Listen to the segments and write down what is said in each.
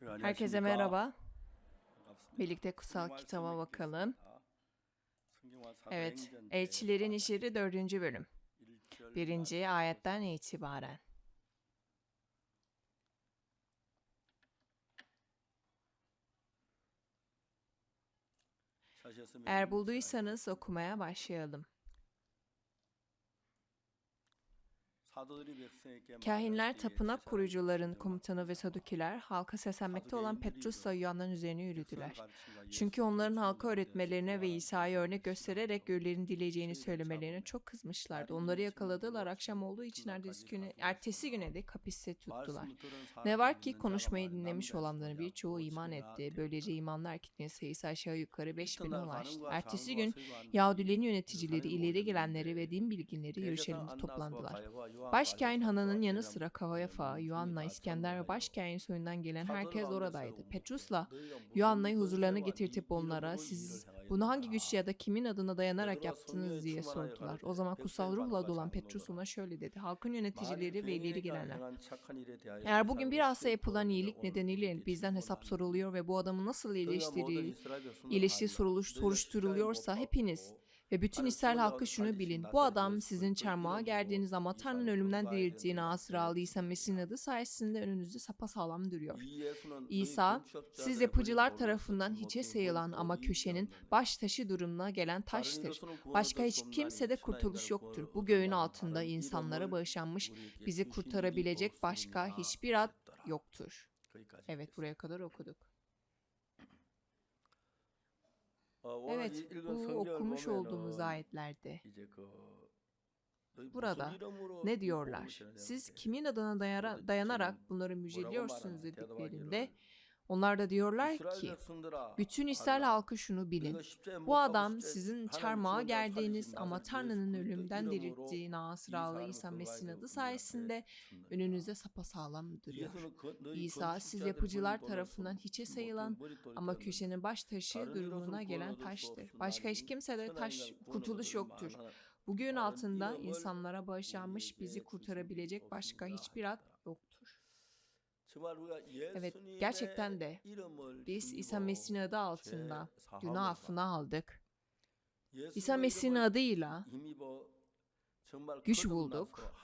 Herkese merhaba. Birlikte kutsal kitaba bakalım. Evet, Elçilerin İşleri 4. bölüm. Birinci ayetten itibaren. Eğer bulduysanız okumaya başlayalım. Kahinler, tapınak kurucuların komutanı ve sadukiler halka seslenmekte olan Petrus'la Yuhan'ın üzerine yürüdüler. Çünkü onların halka öğretmelerine ve İsa'ya örnek göstererek görülerin dileyeceğini söylemelerine çok kızmışlardı. Onları yakaladılar. Akşam olduğu için ertesi güne, ertesi güne de hapiste tuttular. Ne var ki konuşmayı dinlemiş olanların birçoğu iman etti. Böylece imanlı erkeklerin sayısı aşağı yukarı 5000'e ulaştı. Ertesi gün Yahudilerin yöneticileri, ileri gelenleri ve din bilginleri Yeruşalim'de toplandılar. Başkain Hanan'ın yanı sıra Kavayafa, Yuanna, İskender ve Başkain soyundan gelen herkes oradaydı. Petrus'la Yuanna'yı huzurlarına getirtip onlara siz bunu hangi güç ya da kimin adına dayanarak yaptınız diye sordular. O zaman kutsal ruhla dolan Petrus ona şöyle dedi. Halkın yöneticileri ve ileri gelenler. Eğer bugün bir asla yapılan iyilik nedeniyle bizden hesap soruluyor ve bu adamı nasıl iyileştiriği, iyileştiği soruluş, soruşturuluyorsa hepiniz ve bütün İsrail halkı şunu bilin. Bu adam sizin çarmıha gerdiğiniz ama Tanrı'nın ölümden dirilttiğini asralı İsa Mesih'in adı sayesinde önünüzde sapasağlam duruyor. İsa, siz yapıcılar tarafından hiçe sayılan ama köşenin baş taşı durumuna gelen taştır. Başka hiç kimsede kurtuluş yoktur. Bu göğün altında insanlara bağışlanmış, bizi kurtarabilecek başka hiçbir ad yoktur. Evet buraya kadar okuduk. Evet bu okumuş olduğumuz ayetlerde. Burada ne diyorlar? Siz kimin adına dayanarak bunları müjdeliyorsunuz dediklerinde onlar da diyorlar ki bütün İsrail halkı şunu bilin. Bu adam sizin çarmıha gerdiğiniz ama Tanrı'nın ölümden dirilttiği Nasıralı İsa Mesih'in adı sayesinde önünüze sapasağlam duruyor. İsa siz yapıcılar tarafından hiçe sayılan ama köşenin baş taşı durumuna gelen taştır. Başka hiç kimsede taş kurtuluş yoktur. Bugün altında insanlara bağışlanmış bizi kurtarabilecek başka hiçbir ad. Evet gerçekten de Biz İsa Mesih'in adı altında günah affını aldık. İsa Mesih'in adıyla güç bulduk.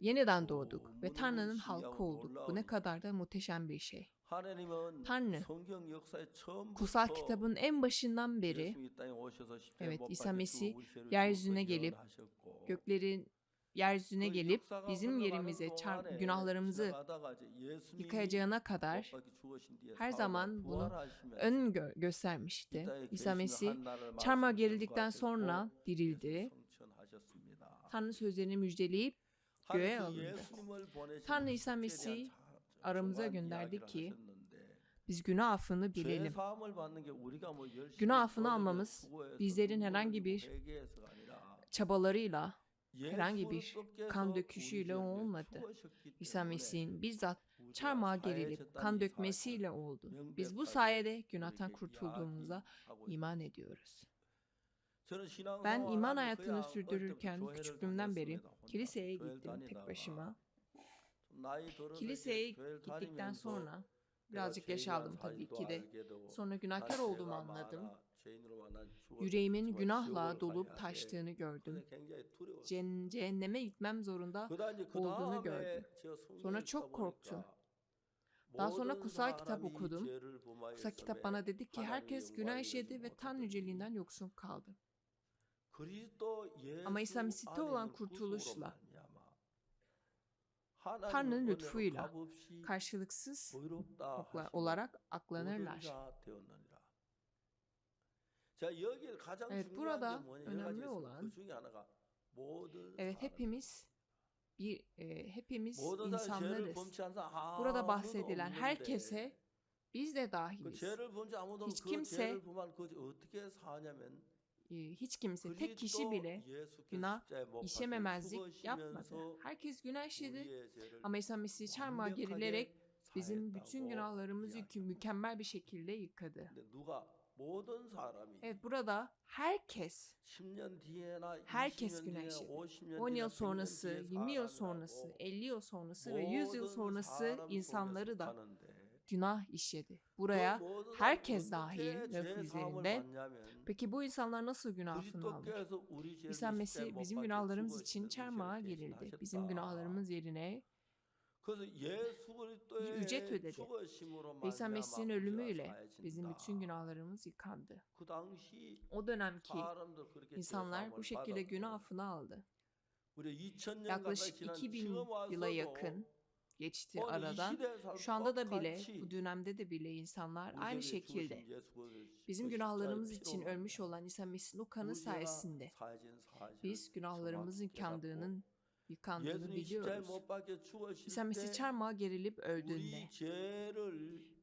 yeniden doğduk ve Tanrı'nın halkı olduk. Bu ne kadar da muhteşem bir şey. Tanrı Kutsal kitabın en başından beri evet İsa Mesih yeryüzüne gelip gök göklerin yeryüzüne gelip bizim yerimize çar- günahlarımızı yıkayacağına kadar her zaman bunu ön gö- göstermişti. İsa Mesih çarmıha gerildikten sonra dirildi. Tanrı sözlerini müjdeleyip göğe alındı. Tanrı İsa Mesih aramıza gönderdi ki biz günah affını bilelim. Günah affını almamız bizlerin herhangi bir Çabalarıyla, herhangi bir kan döküşüyle olmadı. İsa Mesih'in bizzat çarmıha gerilip kan dökmesiyle oldu. Biz bu sayede günahtan kurtulduğumuza iman ediyoruz. Ben iman hayatını sürdürürken küçüklüğümden beri kiliseye gittim tek başıma. Kiliseye gittikten sonra birazcık yaş aldım tabii ki de. Sonra günahkar olduğumu anladım. Yüreğimin günahla dolup taştığını gördüm. Cehenneme gitmem zorunda olduğunu gördüm. Sonra çok korktum. Daha sonra kutsal kitap okudum. Kutsal kitap bana dedi ki herkes günah işledi ve Tanrı yüceliğinden yoksun kaldı. Ama İsa Mesih'te olan kurtuluşla Tanrı'nın lütfuyla Karşılıksız olarak aklanırlar. Evet burada önemli olan Evet hepimiz bir e, hepimiz insanlarız. Burada bahsedilen herkese biz de dahiliz. hiç kimse hiç kimse tek kişi bile günah işememezlik yapmadı. Herkes günah işledi ama İsa Mesih çarmıha gerilerek bizim bütün günahlarımızı mükemmel bir şekilde yıkadı. Evet burada herkes herkes günah işledi. 10 yıl sonrası, 20 yıl sonrası, 50 yıl sonrası ve 100 yıl sonrası insanları da günah işledi. Buraya herkes dahil nöfillerinde. Peki bu insanlar nasıl günah affını alır? İsa Mesih bizim günahlarımız için çarmıha gerildi. Bizim günahlarımız yerine ücret ödedi. İsa Mesih'in ölümüyle bizim bütün günahlarımız yıkandı. O dönemki insanlar bu şekilde günah affını aldı. Yaklaşık 2000 yıla yakın geçti aradan. Şu anda da bile, bu dönemde de bile insanlar aynı şekilde bizim günahlarımız için ölmüş olan İsa Mesih'in o kanı sayesinde biz günahlarımızın yıkandığının yıkandığını biliyoruz. İsa Mesih gerilip öldüğünde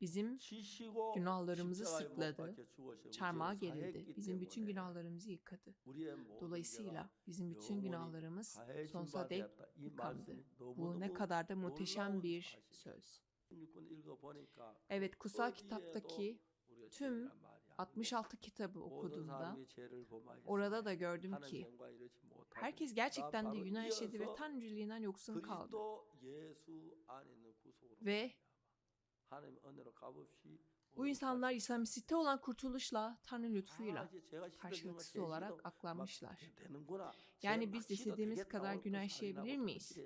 bizim günahlarımızı sırtladı, çarmıha gerildi, bizim bütün günahlarımızı yıkadı. Dolayısıyla bizim bütün günahlarımız sonsuza dek yıkandı. Bu ne kadar da muhteşem bir söz. Evet, kutsal kitaptaki tüm 66 kitabı okuduğumda orada da gördüm ki herkes gerçekten de günah işledi ve tanrıcılığından yoksun kaldı. Ve bu insanlar İsa Mesih'te olan kurtuluşla, Tanrı lütfuyla karşılıksız olarak aklanmışlar. Yani biz istediğimiz kadar günah işleyebilir miyiz?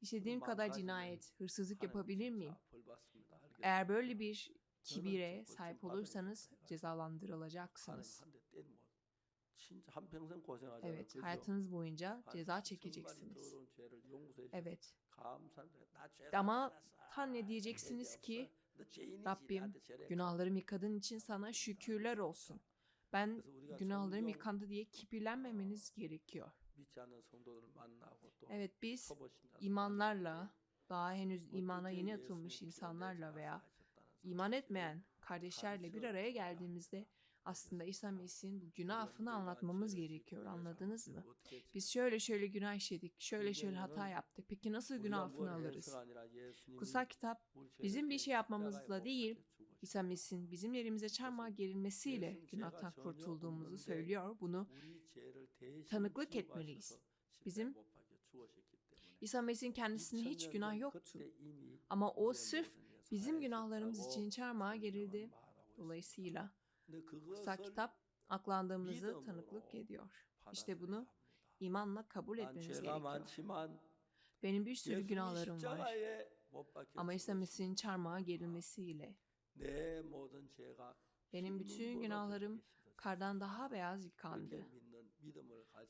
İstediğim kadar cinayet, hırsızlık yapabilir miyim? Eğer böyle bir kibire sahip olursanız cezalandırılacaksınız. Evet, hayatınız boyunca ceza çekeceksiniz. Evet. Ama Tanrı diyeceksiniz ki Rabbim günahlarımı yıkadığın için sana şükürler olsun. Ben günahlarım yıkandı diye kibirlenmemeniz gerekiyor. Evet biz imanlarla daha henüz imana yeni atılmış insanlarla veya iman etmeyen kardeşlerle bir araya geldiğimizde aslında İsa Mesih'in bu günah affını anlatmamız gerekiyor. Anladınız mı? Biz şöyle şöyle günah işledik, şöyle şöyle hata yaptık. Peki nasıl günah affını alırız? Kutsal kitap bizim bir şey yapmamızla değil, İsa Mesih'in bizim yerimize çarmıha gerilmesiyle günahtan kurtulduğumuzu söylüyor. Bunu tanıklık etmeliyiz. Bizim İsa Mesih'in kendisinde hiç günah yoktu. Ama o sırf bizim günahlarımız için çarmıha gerildi. Dolayısıyla kutsal kitap aklandığımızı tanıklık ediyor. İşte bunu imanla kabul etmeniz gerekiyor. Benim bir sürü günahlarım var. Ama İsa Mesih'in çarmıha gerilmesiyle benim bütün günahlarım kardan daha beyaz yıkandı.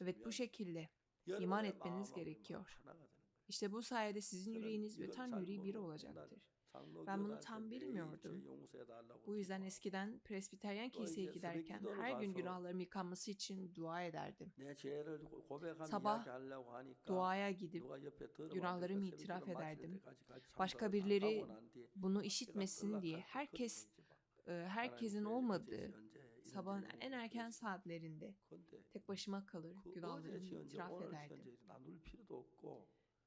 Evet bu şekilde iman etmeniz gerekiyor. İşte bu sayede sizin yüreğiniz ve Tanrı yüreği biri olacaktır. Ben bunu tam bilmiyordum. Bu yüzden eskiden Presbiteryen kiliseye giderken her gün günahlarım yıkanması için dua ederdim. Sabah duaya gidip günahlarımı itiraf ederdim. Başka birileri bunu işitmesin diye herkes e, herkesin olmadığı sabahın en erken saatlerinde tek başıma kalır günahlarımı itiraf ederdim.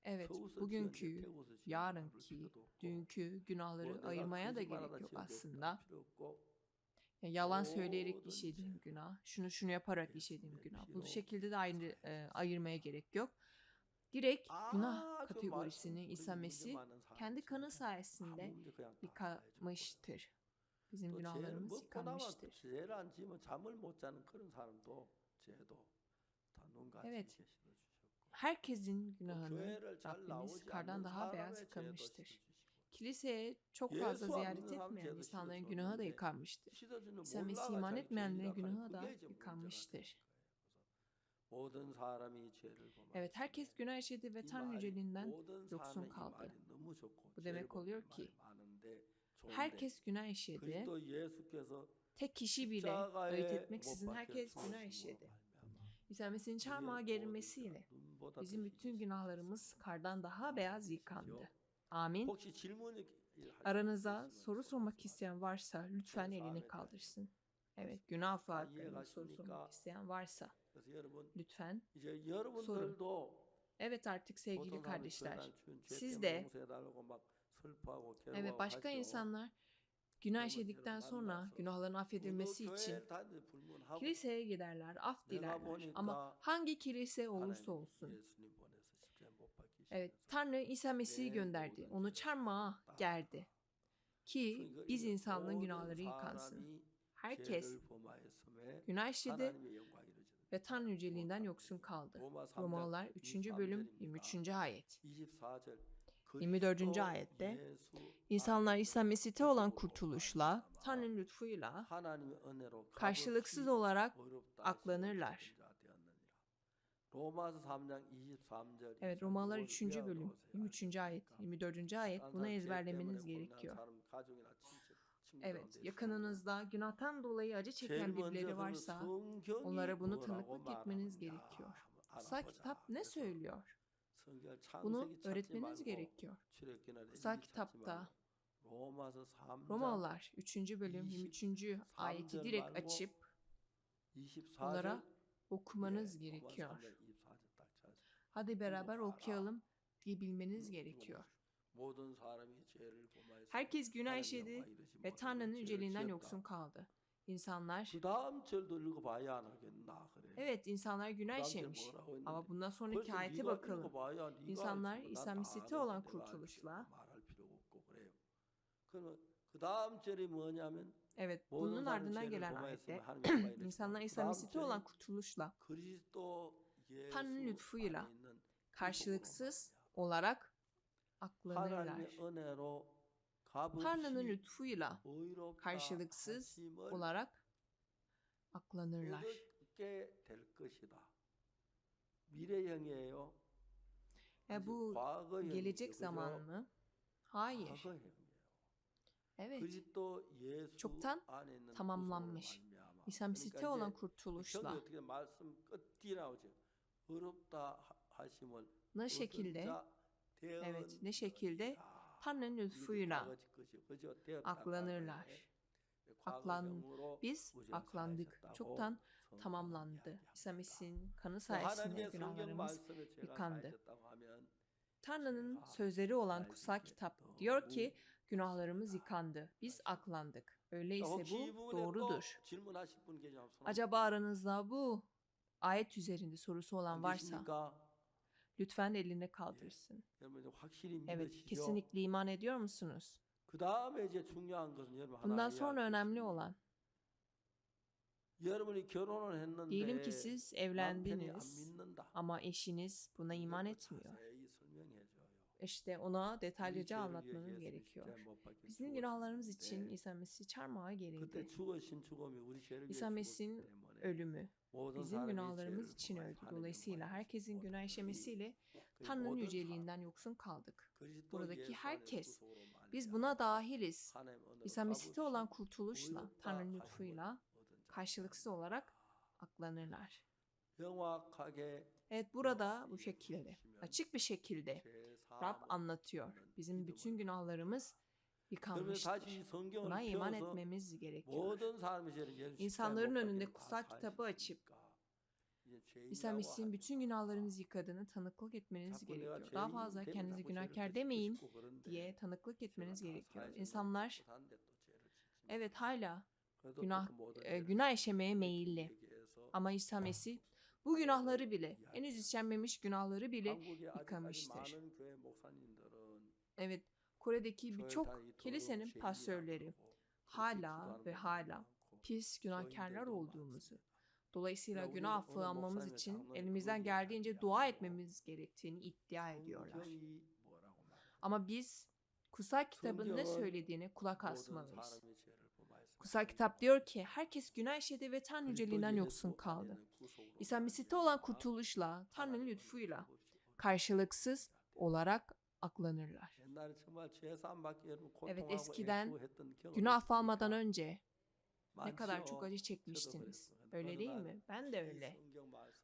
Evet, bugünkü, yarınki, dünkü günahları ayırmaya da gerek yok aslında. Ya yalan söyleyerek işlediğim günah, şunu şunu yaparak işlediğim günah. Bu şekilde de ayrı, e, ayırmaya gerek yok. Direkt günah kategorisini İsa Mesih kendi kanı sayesinde yıkamıştır. Bizim günahlarımız yıkanmıştır. Evet. Herkesin günahını Rabbimiz kardan daha beyaz yıkamıştır. Kiliseye çok fazla ziyaret etmeyen insanların günahı da yıkanmıştır. İsa Mesih iman etmeyenlerin günahı da yıkanmıştır. Evet herkes günah işledi ve Tanrı yüceliğinden yoksun kaldı. Bu demek oluyor ki herkes günah işledi. Tek kişi bile ayırt etmeksizin herkes günah işledi. İsa Mesih'in çarmıha gerilmesiyle bizim bütün günahlarımız kardan daha beyaz yıkandı. Amin. Aranıza soru sormak isteyen varsa lütfen elini kaldırsın. Evet, günah affı hakkında soru sormak isteyen varsa lütfen sorun. Evet artık sevgili kardeşler, siz de evet başka insanlar günah işledikten sonra günahların affedilmesi için kiliseye giderler, af dilerler. Ama hangi kilise olursa olsun. Evet, Tanrı İsa Mesih'i gönderdi. Onu çarmıha gerdi. ki biz insanlığın günahları yıkansın. Herkes günah işledi ve Tanrı yüceliğinden yoksun kaldı. Romalılar 3. bölüm 23. ayet. 24. ayette İnsanlar İsa Mesih'te olan kurtuluşla, Tanrı'nın lütfuyla karşılıksız olarak aklanırlar. Evet Romalılar 3. bölüm 23. ayet 24. ayet bunu ezberlemeniz gerekiyor. Evet yakınınızda günahtan dolayı acı çeken birileri varsa onlara bunu tanıklık etmeniz gerekiyor. Kutsal kitap ne söylüyor? Bunu öğretmeniz gerekiyor. Kutsal kitapta Romalılar 3. bölüm 23. ayeti direkt açıp bunlara okumanız gerekiyor. Hadi beraber okuyalım diye bilmeniz gerekiyor. Herkes günah işledi ve Tanrı'nın yüceliğinden yoksun kaldı. İnsanlar, evet insanlar günah işlemiş ama bundan sonraki ayete bakalım. İnsanlar İsa Mesih'te olan kurtuluşla, evet bunun ardından gelen ayette insanlar İsa Mesih'te olan kurtuluşla Tanrı'nın lütfuyla karşılıksız olarak aklanırlar. Tanrı'nın lütfuyla karşılıksız olarak aklanırlar. E bu gelecek zaman mı? Hayır. Evet. Çoktan tamamlanmış. İsa Mesih'te olan kurtuluşla ne şekilde evet ne şekilde Tanrı'nın lütfuyla aklanırlar. Aklan biz aklandık. Çoktan tamamlandı. İsa Mesih'in kanı sayesinde günahlarımız yıkandı. Tanrı'nın sözleri olan kutsal kitap diyor ki günahlarımız yıkandı. Biz aklandık. Öyleyse bu doğrudur. Acaba aranızda bu ayet üzerinde sorusu olan varsa lütfen elini kaldırsın. Evet, kesinlikle iman ediyor musunuz? Bundan sonra önemli olan diyelim ki siz evlendiniz ama eşiniz buna iman etmiyor. İşte ona detaylıca anlatmanız gerekiyor. Bizim günahlarımız için İsa Mesih çarmıha gerildi. İsa Mesih'in ölümü bizim günahlarımız için öldü. Dolayısıyla herkesin günah işlemesiyle Tanrı'nın yüceliğinden yoksun kaldık. Buradaki herkes, biz buna dahiliz. İsa Mesih'te olan kurtuluşla, Tanrı'nın lütfuyla karşılıksız olarak aklanırlar. Evet burada bu şekilde, açık bir şekilde Rab anlatıyor. Bizim bütün günahlarımız yıkanmıştır. Buna iman etmemiz gerekiyor. İnsanların önünde kutsal kitabı açıp İsa Mesih'in bütün günahlarınızı yıkadığını tanıklık etmeniz gerekiyor. Daha fazla kendinizi günahkar demeyin diye tanıklık etmeniz gerekiyor. İnsanlar evet hala günah e, günah işlemeye meyilli. Ama İsa Mesih bu günahları bile, henüz işlenmemiş günahları bile yıkamıştır. Evet, Kore'deki birçok kilisenin pastörleri hala ve hala pis günahkarlar olduğumuzu, dolayısıyla günah afflanmamız için elimizden geldiğince dua etmemiz gerektiğini iddia ediyorlar. Ama biz kutsal kitabın ne söylediğine kulak asmalıyız. Kutsal kitap diyor ki herkes günah işledi ve Tanrı yüceliğinden yoksun kaldı. İsa Mesih'te olan kurtuluşla, Tanrı'nın lütfuyla karşılıksız olarak aklanırlar. Evet eskiden günah affalmadan önce ne kadar çok acı çekmiştiniz. Öyle değil mi? Ben de öyle.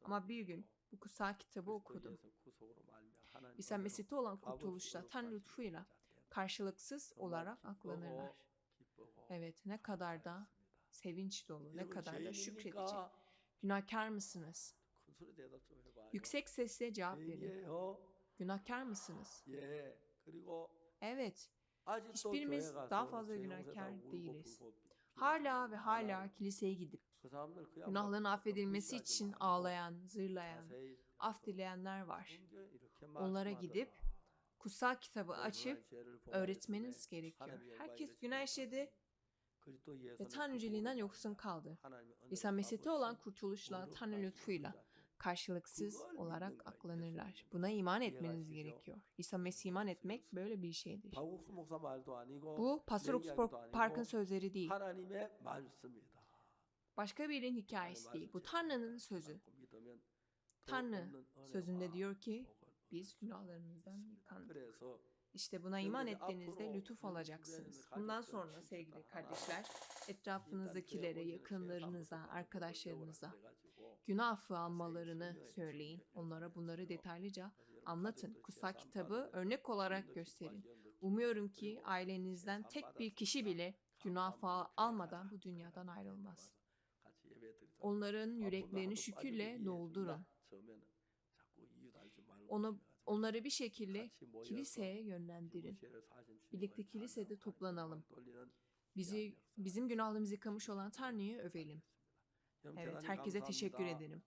Ama bir gün bu kutsal kitabı okudum. İsa Mesih'te olan kurtuluşla, Tanrı lütfuyla karşılıksız olarak aklanırlar. Evet ne kadar da sevinç dolu, ne kadar da şükredici. Günahkar mısınız? Yüksek sesle cevap verin. Günahkar mısınız? Evet. Hiçbirimiz daha fazla günahkar değiliz. Hala ve hala kiliseye gidip günahların affedilmesi için ağlayan, zırlayan, af dileyenler var. Onlara gidip kutsal kitabı açıp öğretmeniz gerekiyor. Herkes günah işledi. Ve Tanrı yüceliğinden yoksun kaldı. İsa Mesih'te olan kurtuluşla, Tanrı lütfuyla karşılıksız olarak aklanırlar. Buna iman etmeniz gerekiyor. İsa Mesih iman etmek böyle bir şeydir. Bu Pastor Oxford Park'ın sözleri değil. Başka birinin hikayesi değil. Bu Tanrı'nın sözü. Tanrı sözünde diyor ki biz günahlarımızdan yıkandık. İşte buna iman ettiğinizde lütuf alacaksınız. Bundan sonra sevgili kardeşler, etrafınızdakilere, yakınlarınıza, arkadaşlarınıza günah affı almalarını söyleyin. Onlara bunları detaylıca anlatın. Kutsal kitabı örnek olarak gösterin. Umuyorum ki ailenizden tek bir kişi bile günah affı almadan bu dünyadan ayrılmaz. Onların yüreklerini şükürle doldurun. Onu, onları bir şekilde kiliseye yönlendirin. Birlikte kilisede toplanalım. Bizi bizim günahlarımızı yıkamış olan Tanrı'yı övelim. Evet, herkese teşekkür ederim.